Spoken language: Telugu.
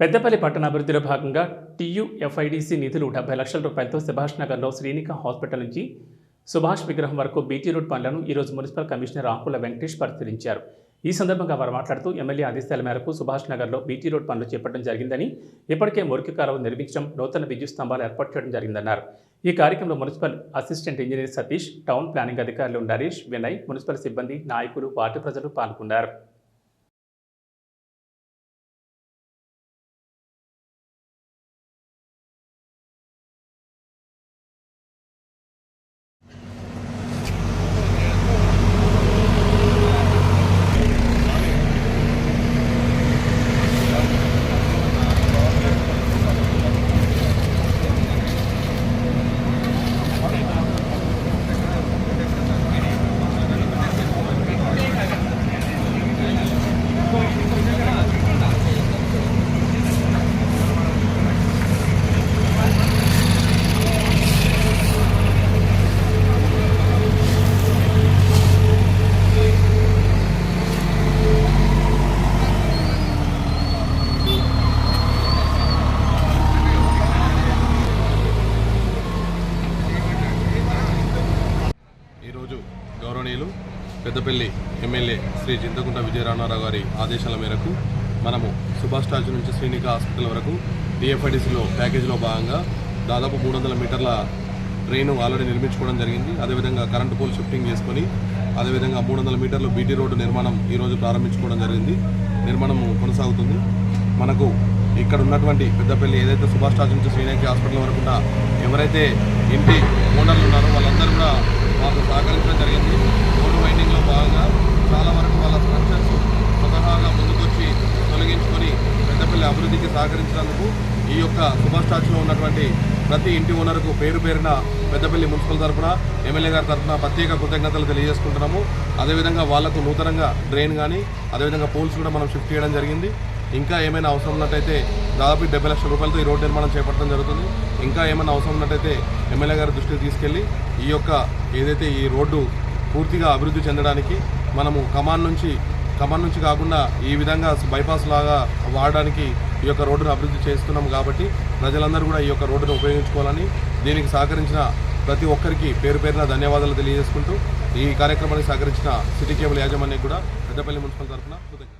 పెద్దపల్లి పట్టణ అభివృద్ధిలో భాగంగా టీయూఎఫ్ఐడిసి నిధులు డెబ్బై లక్షల రూపాయలతో సుభాష్ నగర్లో శ్రీనిక హాస్పిటల్ నుంచి సుభాష్ విగ్రహం వరకు బీటీ రోడ్ పనులను ఈరోజు మున్సిపల్ కమిషనర్ ఆకుల వెంకటేష్ పరిశీలించారు. ఈ సందర్భంగా వారు మాట్లాడుతూ ఎమ్మెల్యే ఆదేశాల మేరకు సుభాష్ నగర్లో బీటీ రోడ్ పనులు చేపట్టడం జరిగిందని ఇప్పటికే మురికి కాలువ నిర్మించడం నూతన విద్యుత్ స్తంభాలు ఏర్పాటు చేయడం జరిగిందన్నారు. ఈ కార్యక్రమంలో municipal assistant engineer Satish town planning అధికారులు నరేష్ వినయ్ మున్సిపల్ సిబ్బంది నాయకులు వార్డు ప్రజలు పాల్గొన్నారు. గౌరవనీయులు పెద్దపల్లి ఎమ్మెల్యే శ్రీ చింతకుంట విజయరామారావు గారి ఆదేశాల మేరకు మనము సుభాష్ స్టాచ్యూ నుంచి శ్రీనిక హాస్పిటల్ వరకు డిఎఫ్ఐడిసిలో ప్యాకేజీలో భాగంగా దాదాపు మూడు వందల మీటర్ల ట్రైన్ ఆల్రెడీ నిర్మించుకోవడం జరిగింది. అదేవిధంగా కరెంటు పోల్ షిఫ్టింగ్ చేసుకొని అదేవిధంగా మూడు వందల మీటర్లు బీటీ రోడ్డు నిర్మాణం ఈరోజు ప్రారంభించుకోవడం జరిగింది. నిర్మాణం కొనసాగుతుంది. మనకు ఇక్కడ ఉన్నటువంటి పెద్దపల్లి ఏదైతే సుభాష్ స్టాచ్యూ నుంచి శ్రీనాకి హాస్పిటల్ వరకు ఎవరైతే ఇంటి ఓనర్లు ఉన్నారో వాళ్ళందరూ కూడా అభివృద్ధికి సహకరించినందుకు ఈ యొక్క సుభాష్ స్టాచ్యూలో ఉన్నటువంటి ప్రతి ఇంటి ఓనర్కు పేరు పేరున పెద్దపల్లి మున్సిపల్ తరఫున ఎమ్మెల్యే గారి తరఫున ప్రత్యేక కృతజ్ఞతలు తెలియజేసుకుంటున్నాము. అదేవిధంగా వాళ్ళకు నూతనంగా డ్రైన్ కానీ అదేవిధంగా పోల్స్ కూడా మనం షిఫ్ట్ చేయడం జరిగింది. ఇంకా ఏమైనా అవసరం ఉన్నట్టయితే దాదాపు డెబ్బై లక్షల రూపాయలతో ఈ రోడ్డు నిర్మాణం చేపట్టడం జరుగుతుంది. ఇంకా ఏమైనా అవసరం ఉన్నట్టయితే ఎమ్మెల్యే గారి దృష్టికి తీసుకెళ్ళి ఈ యొక్క ఏదైతే ఈ రోడ్డు పూర్తిగా అభివృద్ధి చెందడానికి మనము కమాన్ నుంచి ఖమ్మం నుంచి కాకుండా ఈ విధంగా బైపాస్ లాగా వాడడానికి ఈ యొక్క రోడ్డును అభివృద్ధి చేస్తున్నాం కాబట్టి ప్రజలందరూ కూడా ఈ యొక్క రోడ్డును ఉపయోగించుకోవాలని దీనికి సహకరించిన ప్రతి ఒక్కరికి పేరు పేరున ధన్యవాదాలు తెలియజేసుకుంటూ ఈ కార్యక్రమానికి సహకరించిన సిటీ కేబుల్ యాజమాన్యం కూడా పెద్దపల్లి మున్సిపల్ తరఫున కృతజ్ఞత